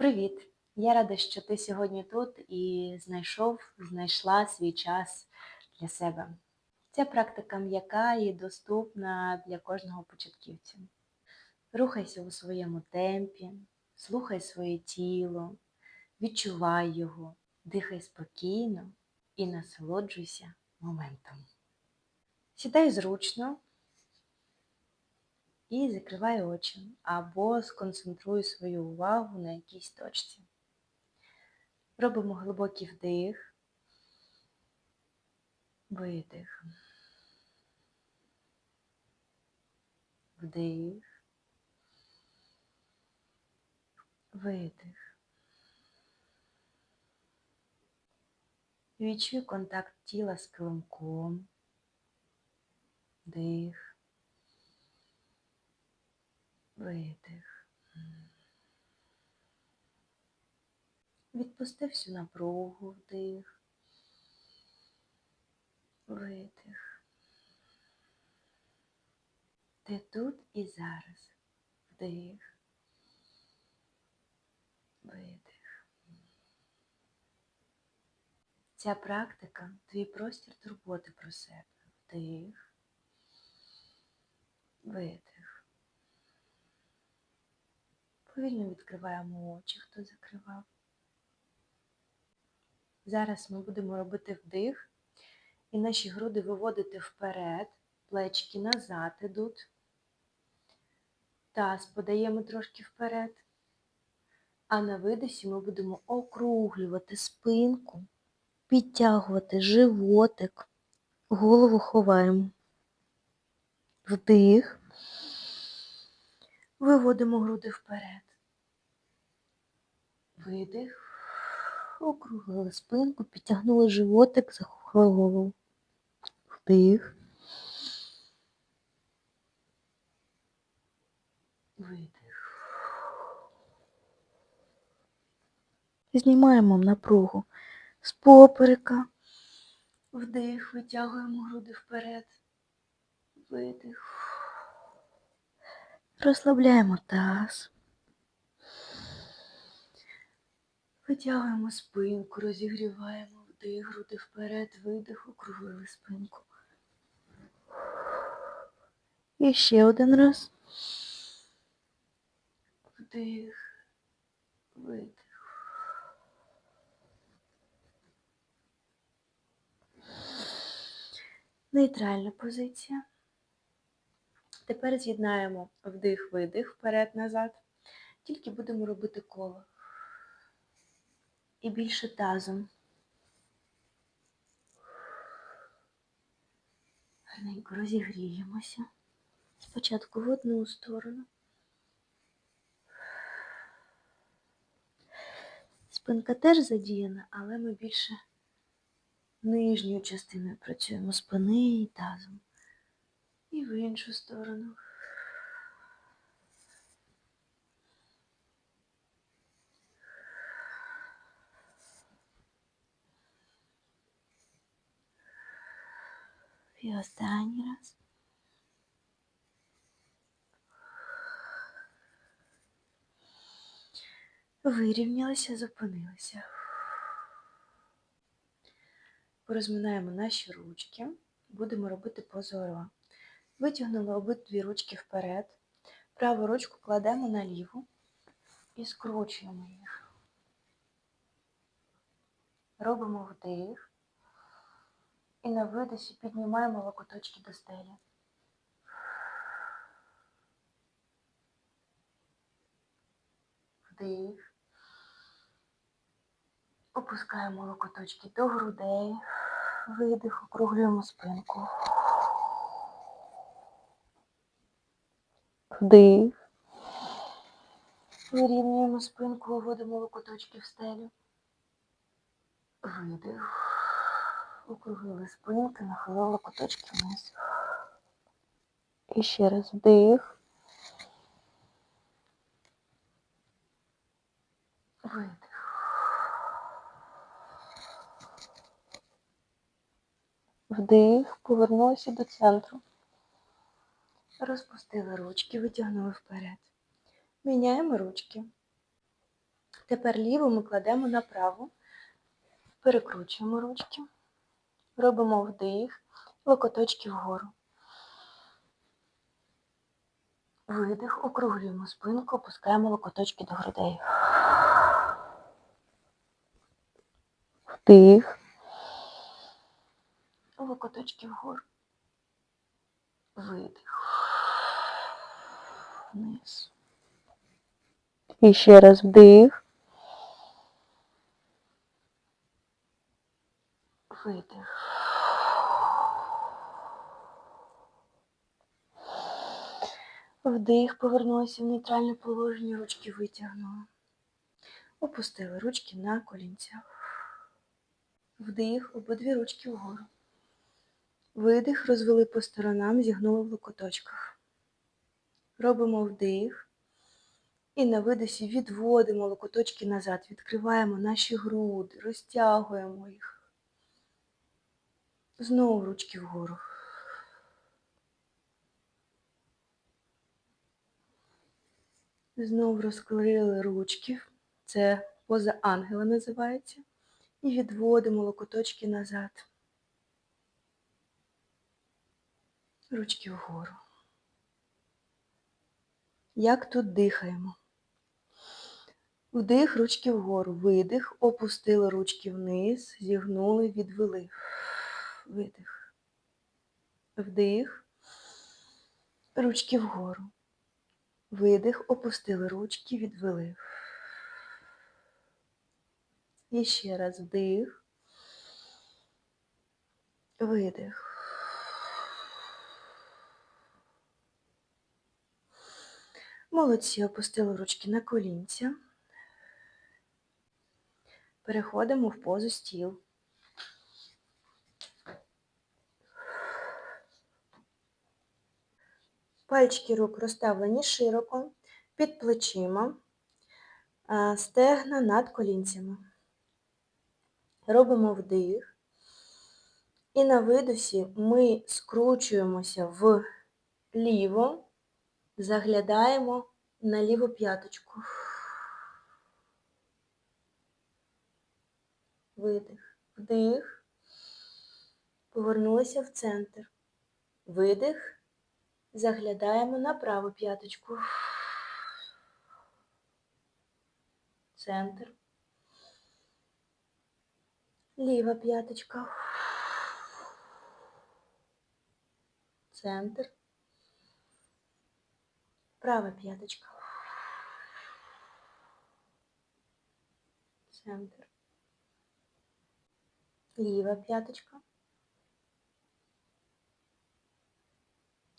Привіт! Я рада, що ти сьогодні тут і знайшов, знайшла свій час для себе. Ця практика м'яка і доступна для кожного початківця. Рухайся у своєму темпі, слухай своє тіло, відчувай його, дихай спокійно і насолоджуйся моментом. Сідай зручно і закривай очі або сконцентруй свою увагу на якійсь точці. Робимо глибокий вдих, видих, вдих, видих. Відчуй контакт тіла з килимком, вдих, видих. Відпусти всю напругу, вдих, видих. Ти тут і зараз. Вдих, видих. Ця практика твій простір турботи про себе. Вдих, видих. Повільно відкриваємо очі, хто закривав. Зараз ми будемо робити вдих і наші груди виводити вперед, плечки назад ідуть. Таз подаємо трошки вперед. А на видосі ми будемо округлювати спинку, підтягувати животик, голову ховаємо. Вдих. Виводимо груди вперед. Видих. Округлили спинку, підтягнули животик, заховали голову. Вдих. Видих. Знімаємо напругу з поперека. Вдих, витягуємо груди вперед. Видих. Розслабляємо таз. Витягуємо спинку, розігріваємо вдих, груди вперед, видих, округлили спинку. І ще один раз. Вдих, видих. Нейтральна позиція. Тепер з'єднаємо вдих-видих вперед-назад. Тільки будемо робити коло. І більше тазом. Гарненько розігріємося. Спочатку в одну сторону. Спинка теж задіяна, але ми більше нижньою частиною працюємо спини і тазом. І в іншу сторону. І останній раз. Вирівнялися, зупинилися. Порозминаємо наші ручки. Будемо робити позорова. Витягнули обидві ручки вперед. Праву ручку кладемо на ліву і скручуємо їх. Робимо вдих. І на видосі піднімаємо локоточки до стелі. Вдих. Опускаємо локоточки до грудей. Видих, округлюємо спинку. Вдих. Вирівнюємо спинку, виводимо локоточки в стелю. Видих. Округлили спинки, нахилили локоточки вниз. І ще раз вдих. Видих. Вдих, повернулися до центру. Розпустили ручки, витягнули вперед. Міняємо ручки. Тепер ліву ми кладемо на праву, перекручуємо ручки, робимо вдих, локоточки вгору. Видих, округлюємо спинку, опускаємо локоточки до грудей. Вдих. Локоточки вгору. Видих. Вниз. І ще раз вдих. Видих. Вдих, повернулися в нейтральне положення, ручки витягнули. Опустили ручки на колінцях. Вдих, обидві ручки вгору. Видих, розвели по сторонам, зігнули в локоточках. Робимо вдих. І на видосі відводимо локоточки назад, відкриваємо наші груди, розтягуємо їх. Знову ручки вгору. Знову розкрили ручки. Це поза ангела називається. І відводимо локоточки назад. Ручки вгору. Як тут дихаємо? Вдих, ручки вгору. Видих, опустили ручки вниз, зігнули, відвели. Видих. Вдих. Ручки вгору. Видих, опустили ручки, відвели. І ще раз вдих. Видих. Молодці, опустили ручки на колінця. Переходимо в позу стіл. Пальчики рук розставлені широко, під плечима, стегна над колінцями. Робимо вдих. І на видосі ми скручуємося вліво, заглядаємо на ліву п'яточку. Видих. Вдих. Повернулися в центр. Видих. Заглядаємо на праву п'яточку. Центр. Ліва п'яточка. Центр. Права п'яточка. Центр. Ліва п'яточка.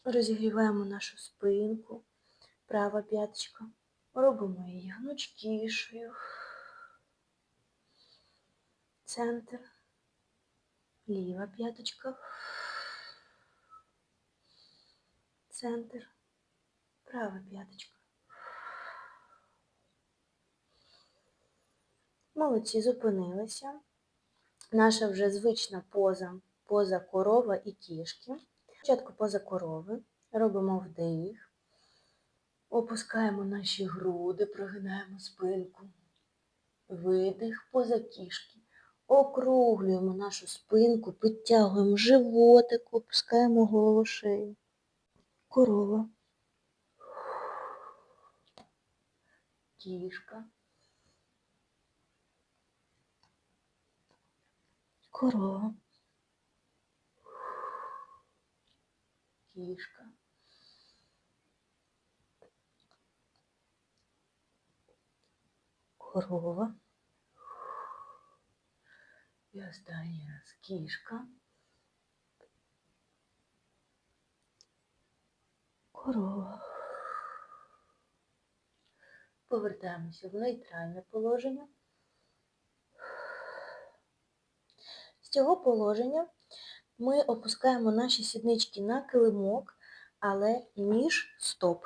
Розігріваємо нашу спинку. Права п'яточка. Робимо її гнучкішою. Центр. Ліва п'яточка. Центр. Права п'яточка. Молодці, зупинилися. Наша вже звична поза, поза корова і кішки. Спочатку поза корови. Робимо вдих. Опускаємо наші груди, прогинаємо спинку. Видих поза кішки. Округлюємо нашу спинку, підтягуємо животик, опускаємо голову шею. Корова. Кішка. Корова. Кішка. Корова. І останній раз кішка. Корова. Повертаємося в нейтральне положення. З цього положення ми опускаємо наші сіднички на килимок, але між стоп.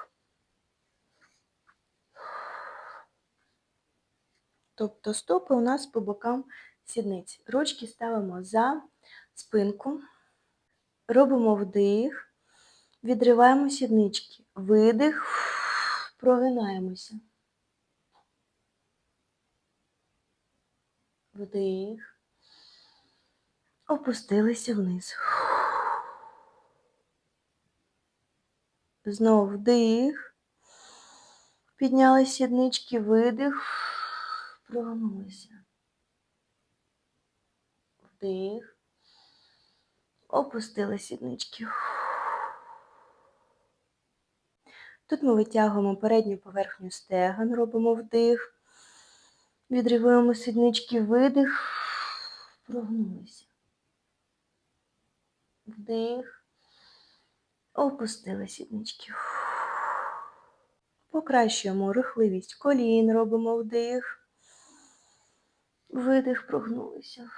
Тобто стопи у нас по бокам сідниць. Ручки ставимо за спинку, робимо вдих, відриваємо сіднички, видих, прогинаємося. Вдих. Опустилися вниз. Знов вдих. Підняли сіднички, видих. Прогнулися. Вдих. Опустили сіднички. Тут ми витягуємо передню поверхню стегон, робимо вдих. Відриваємо сіднички, видих. Прогнулися. Вдих. Опустили сіднички. Покращуємо рухливість колін, робимо вдих. Видих, прогнулися.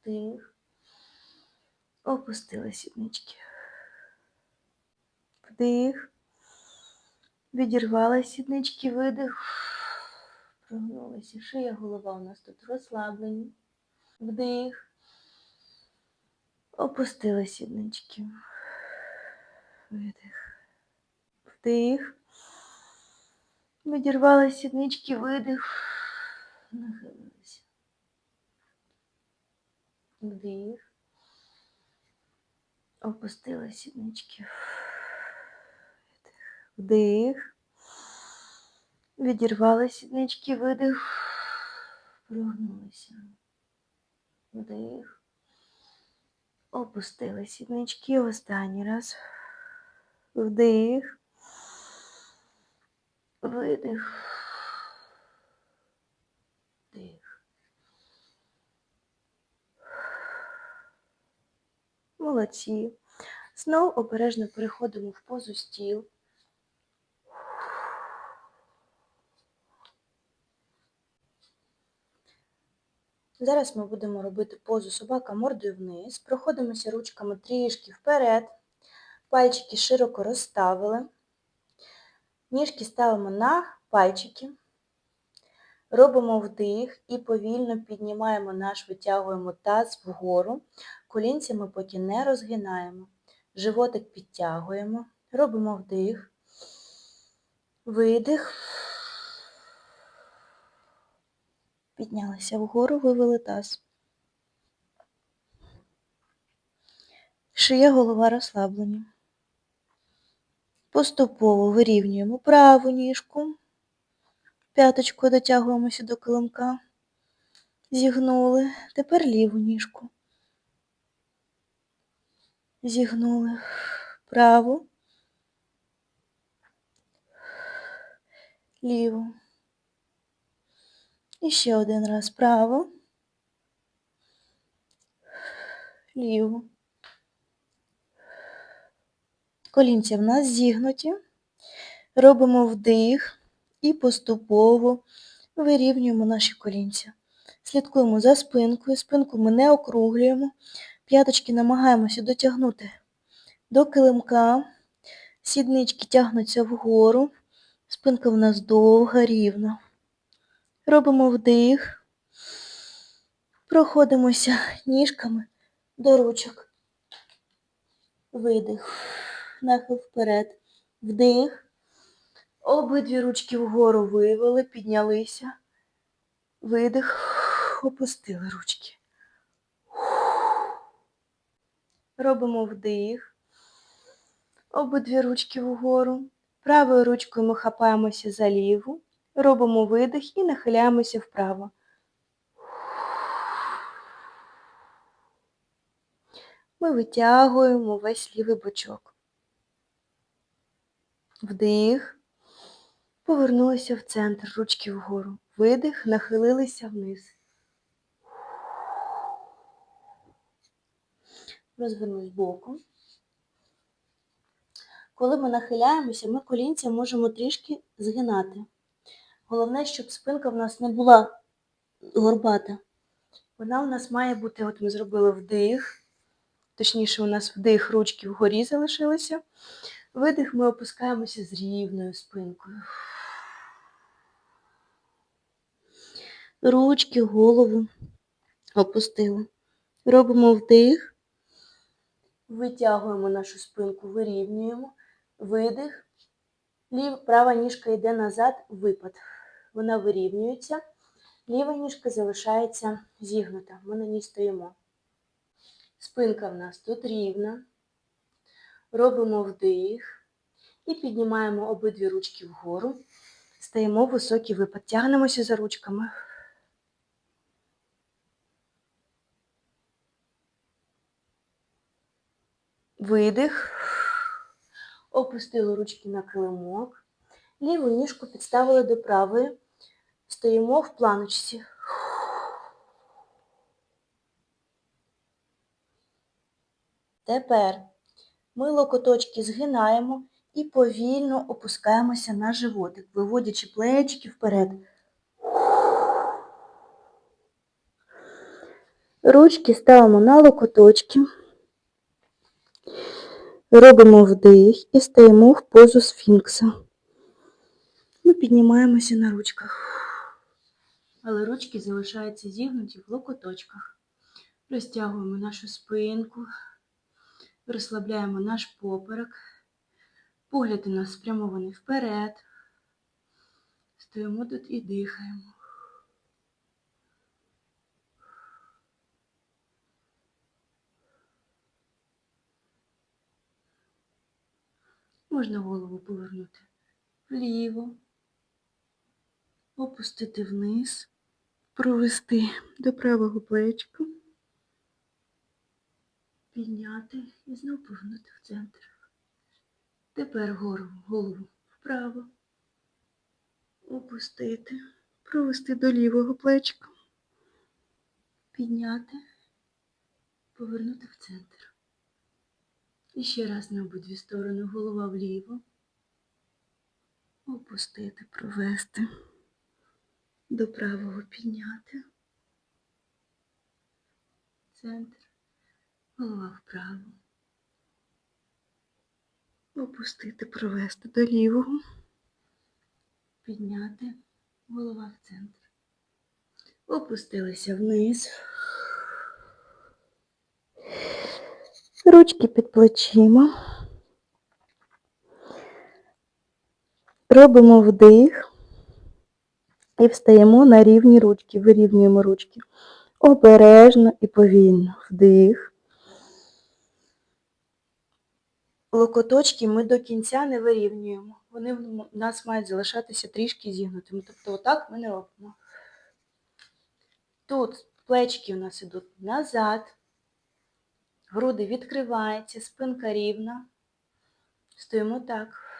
Вдих. Опустили сіднички. Вдих. Відірвали сіднички, видих. Прогнулися. Шия, голова у нас тут розслаблені. Вдих. Опустили сіднички. Видих. Вдих. Відірвали сіднички, видих. Нахилилися. Вдих. Опустили сіднички. Вдих. Відірвали сіднички, видих. Прогнулися. Вдих. Опустили сіднички. Останній раз. Вдих. Видих. Вдих. Молодці. Знову обережно переходимо в позу стіл. Зараз ми будемо робити позу собака мордою вниз. Проходимося ручками трішки вперед. Пальчики широко розставили. Ніжки ставимо на пальчики. Робимо вдих і повільно піднімаємо наш, витягуємо таз вгору. Колінці ми поки не розгинаємо. Животик підтягуємо. Робимо вдих. Видих. Піднялися вгору, вивели таз. Шия, голова розслаблені. Поступово вирівнюємо праву ніжку. П'яточкою дотягуємося до килимка. Зігнули. Тепер ліву ніжку. Зігнули. Праву. Ліву. І ще один раз право. Ліву. Колінця в нас зігнуті. Робимо вдих і поступово вирівнюємо наші колінця. Слідкуємо за спинкою. Спинку ми не округлюємо. П'яточки намагаємося дотягнути до килимка. Сіднички тягнуться вгору. Спинка в нас довга, рівна. Робимо вдих. Проходимося ніжками до ручок. Видих. Нахил вперед. Вдих. Обидві ручки вгору вивели, піднялися. Видих. Опустили ручки. Робимо вдих. Обидві ручки вгору. Правою ручкою ми хапаємося за ліву. Робимо видих і нахиляємося вправо. Ми витягуємо весь лівий бочок. Вдих. Повернулися в центр, ручки вгору. Видих, нахилилися вниз. Розвернусь боком. Коли ми нахиляємося, ми колінця можемо трішки згинати. Головне, щоб спинка в нас не була горбата. Вона у нас має бути, от ми зробили вдих, точніше, у нас вдих, ручки вгорі залишилися. Видих, ми опускаємося з рівною спинкою. Ручки, голову опустили. Робимо вдих. Витягуємо нашу спинку, вирівнюємо. Видих. Лів, права ніжка йде назад, випад. Вона вирівнюється, ліва ніжка залишається зігнута. Ми на ній стоїмо. Спинка в нас тут рівна. Робимо вдих і піднімаємо обидві ручки вгору. Стаємо високий випад. Тягнемося за ручками. Видих. Опустили ручки на килимок. Ліву ніжку підставили до правої. Стоїмо в планочці. Тепер ми локоточки згинаємо і повільно опускаємося на животик, виводячи плечики вперед. Ручки ставимо на локоточки. Робимо вдих і стаємо в позу сфінкса. Ми піднімаємося на ручках. Але ручки залишаються зігнуті в локоточках. Розтягуємо нашу спинку, розслабляємо наш поперек. Погляд у нас спрямований вперед. Стоїмо тут і дихаємо. Можна голову повернути вліво, опустити вниз, провести до правого плечка, підняти і знову повернути в центр. Тепер гору, голову вправо, опустити, провести до лівого плечка, підняти, повернути в центр. І ще раз на обидві сторони голова вліво. Опустити, провести, до правого підняти. Центр, голова вправо. Опустити, провести до лівого. Підняти, голова в центр. Опустилися вниз. Ручки під плечима. Робимо вдих і встаємо на рівні ручки, вирівнюємо ручки. Обережно і повільно. Вдих. Локоточки ми до кінця не вирівнюємо. Вони в нас мають залишатися трішки зігнутими. Тобто отак ми не робимо. Тут плечки у нас ідуть назад. Груди відкриваються, спинка рівна. Стоїмо так.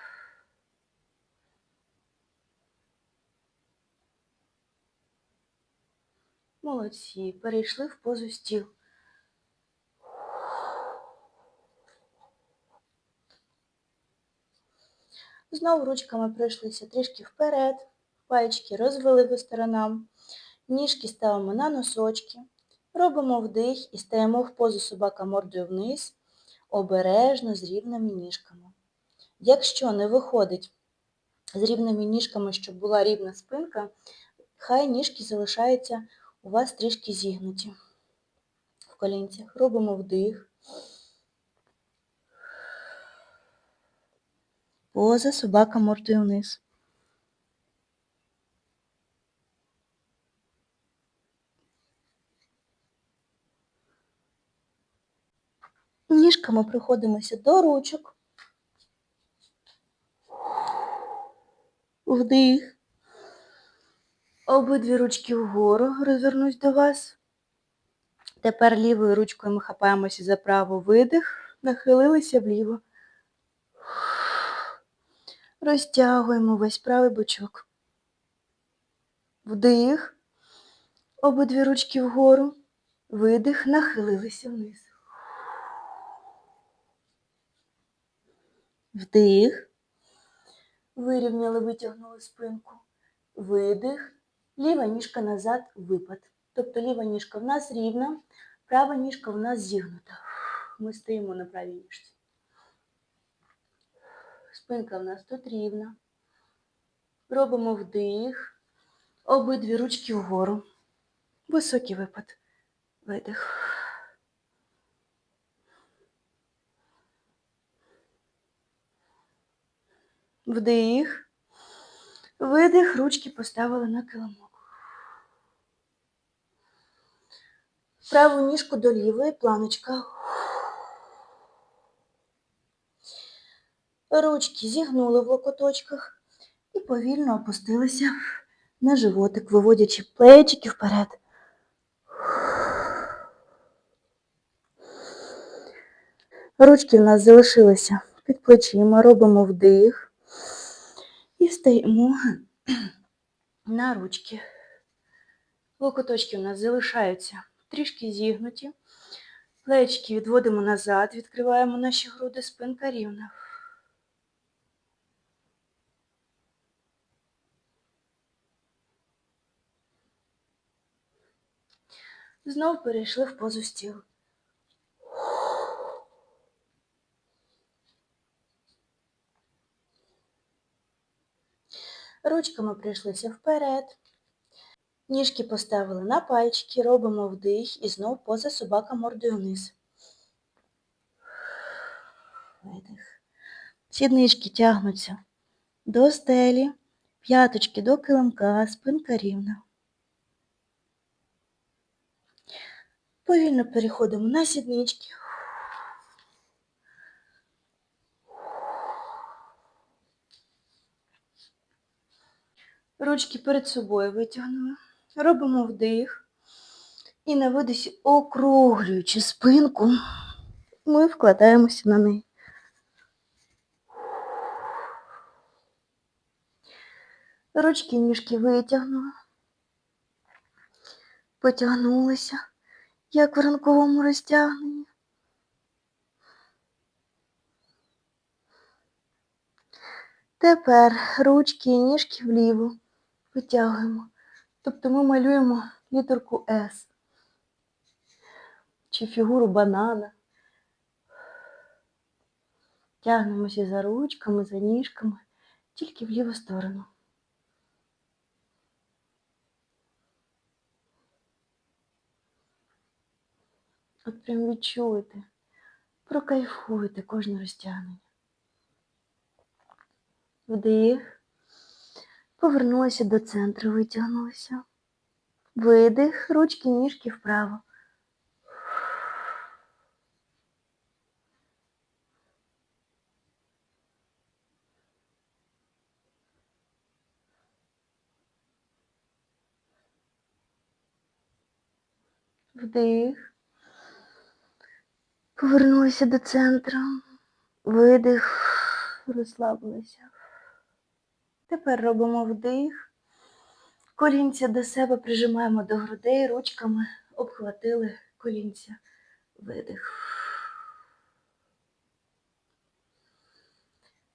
Молодці. Перейшли в позу стіл. Знову ручками пройшлися трішки вперед, пальчики розвели по сторонам, ніжки ставимо на носочки, робимо вдих і стаємо в позу собака мордою вниз, обережно з рівними ніжками. Якщо не виходить з рівними ніжками, щоб була рівна спинка, хай ніжки залишаються у вас трішки зігнуті в колінцях. Робимо вдих. Поза собака мордою вниз. Ніжками приходимося до ручок. Вдих. Обидві ручки вгору розвернусь до вас. Тепер лівою ручкою ми хапаємося за праву видих, нахилилися вліво. Розтягуємо весь правий бочок. Вдих. Обидві ручки вгору. Видих, нахилилися вниз. Вдих. Вирівняли, витягнули спинку. Видих. Ліва ніжка назад, випад. Тобто ліва ніжка в нас рівна, права ніжка в нас зігнута. Ми стоїмо на правій ніжці. Спинка в нас тут рівна. Робимо вдих. Обидві ручки вгору. Високий випад. Видих. Вдих. Видих, ручки поставили на килимок. Праву ніжку до лівої, планочка. Ручки зігнули в локоточках і повільно опустилися на животик, виводячи плечики вперед. Ручки в нас залишилися під плечима, робимо вдих і стаємо на ручки. Локоточки у нас залишаються трішки зігнуті. Плечки відводимо назад, відкриваємо наші груди, спинка рівна. Знов перейшли в позу стіл. Ручками прийшлися вперед. Ніжки поставили на пальчики, робимо вдих і знов поза собака мордою вниз. Видих. Сіднички тягнуться до стелі, п'яточки до килимка, спинка рівна. Повільно переходимо на сіднички. Ручки перед собою витягнули. Робимо вдих. І на видосі, округлюючи спинку, ми вкладаємося на неї. Ручки ніжки витягнули. Потягнулися, як в ранковому розтягненні. Тепер ручки і ніжки вліво витягуємо. Тобто ми малюємо літерку С чи фігуру банана. Тягнемося за ручками, за ніжками, тільки в ліву сторону. От прям відчуйте, прокайфуйте кожне розтягнення. Вдих. Повернулися до центру, витягнулися. Видих, ручки, ніжки вправо. Вдих. Повернулися до центру. Видих, розслабилися. Тепер робимо вдих. Колінця до себе прижимаємо до грудей, ручками обхватили колінця. Видих.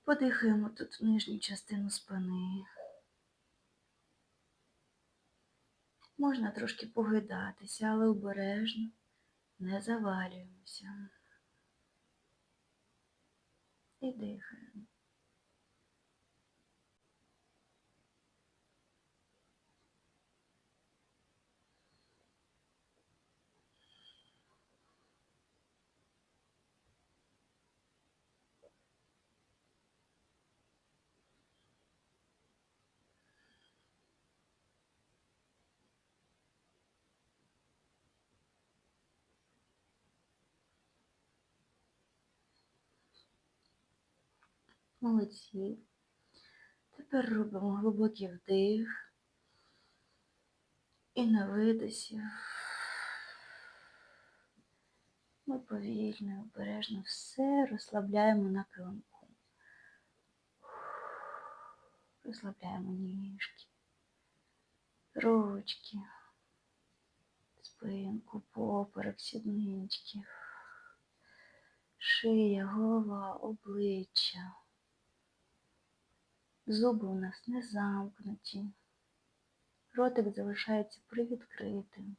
Подихаємо тут нижню частину спини. Можна трошки погойдатися, але обережно не завалюємося. І дихаємо. Молодці. Тепер робимо глибокий вдих і на видосі. Ми повільно, і обережно все розслабляємо на килимку. Розслабляємо ніжки, ручки, спинку, поперек, сіднички, шия, голова, обличчя. Зуби у нас не замкнуті. Ротик залишається привідкритим.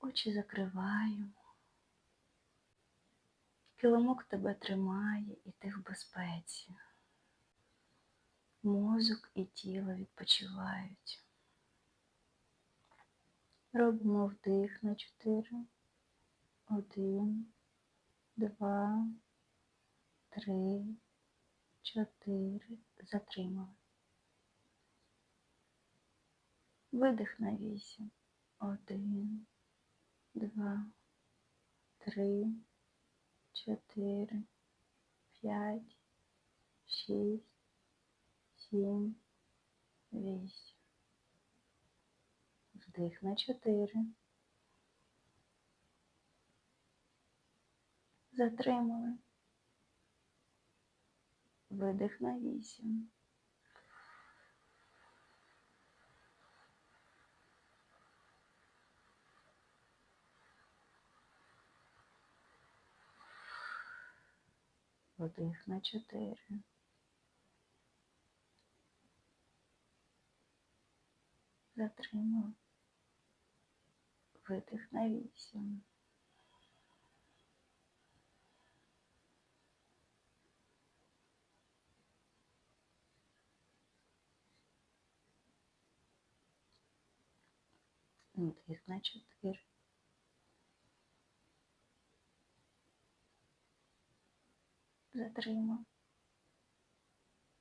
Очі закриваємо. Килимок тебе тримає і ти в безпеці. Мозок і тіло відпочивають. Робимо вдих на чотири. Один, два, три, чотири. Затримали. Видих на вісім. Один, два, три, чотири, п'ять, шість, сім, вісім. Вдих на чотири. Затримали видих на 8. Вдих на 4. Затримав. Видих на 8. одних на 4. Затримав.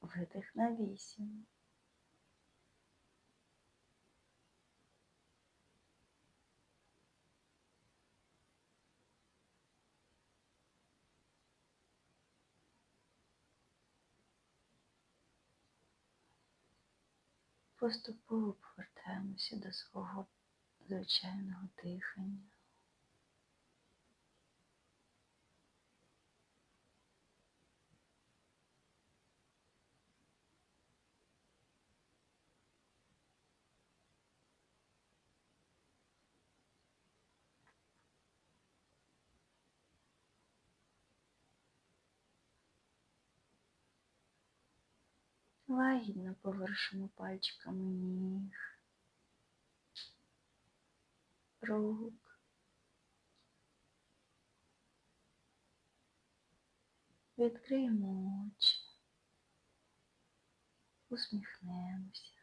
Видих на 8. Поступово повертаємося до свого звичайного дихання. Лагідно повершимо пальчиками ніг, рук. Відкриємо очі, усміхнемося,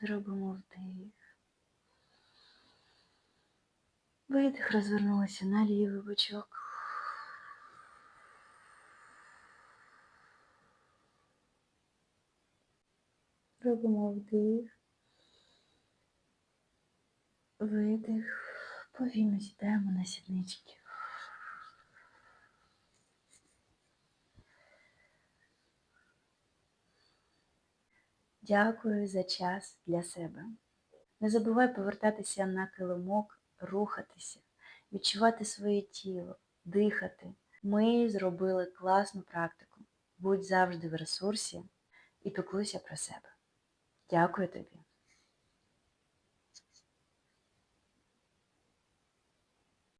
зробимо вдих. Видих, розвернулися на лівий бочок. Робимо вдих, видих, повільно сідаємо на сіднички. Дякую за час для себе. Не забувай повертатися на килимок, рухатися, відчувати своє тіло, дихати. Ми зробили класну практику. Будь завжди в ресурсі і піклуйся про себе. Дякую тобі.